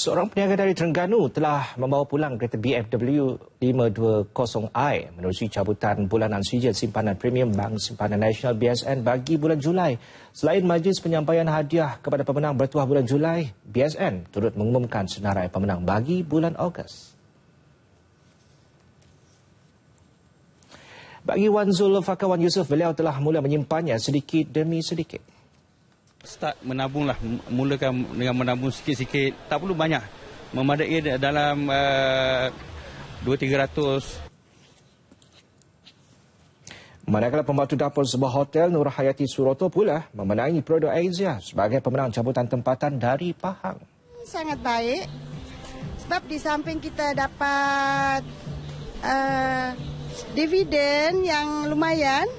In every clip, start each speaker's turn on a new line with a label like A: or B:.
A: Seorang peniaga dari Terengganu telah membawa pulang kereta BMW 520i menerusi cabutan bulanan sijil simpanan premium Bank Simpanan Nasional BSN bagi bulan Julai. Selain majlis penyampaian hadiah kepada pemenang bertuah bulan Julai, BSN turut mengumumkan senarai pemenang bagi bulan Ogos. Bagi Wan Zul Fakawan Yusof, beliau telah mula menyimpannya sedikit demi sedikit
B: start menabung lah. Mulakan dengan menabung sikit-sikit. Tak perlu banyak. Memadai dalam uh, 2-300
A: Manakala pembantu dapur sebuah hotel Nur Hayati Suroto pula memenangi produk Asia sebagai pemenang cabutan tempatan dari Pahang.
C: Sangat baik. Sebab di samping kita dapat uh, dividen yang lumayan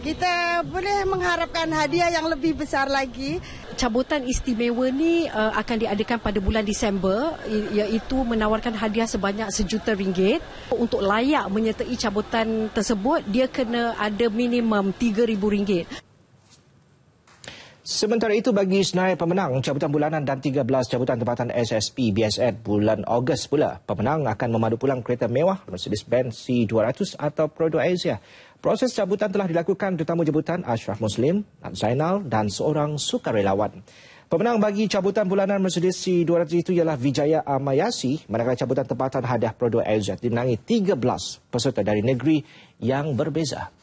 C: kita boleh mengharapkan hadiah yang lebih besar lagi.
D: Cabutan istimewa ni uh, akan diadakan pada bulan Disember iaitu menawarkan hadiah sebanyak sejuta ringgit. Untuk layak menyertai cabutan tersebut, dia kena ada minimum tiga ribu ringgit.
A: Sementara itu bagi senarai pemenang cabutan bulanan dan 13 cabutan tempatan SSP BSN bulan Ogos pula, pemenang akan memadu pulang kereta mewah Mercedes-Benz C200 atau Prodo Asia. Proses cabutan telah dilakukan tetamu jemputan Ashraf Muslim, Nat Zainal dan seorang sukarelawan. Pemenang bagi cabutan bulanan Mercedes C200 itu ialah Vijaya Amayasi, manakala cabutan tempatan hadiah Prodo Asia dimenangi 13 peserta dari negeri yang berbeza.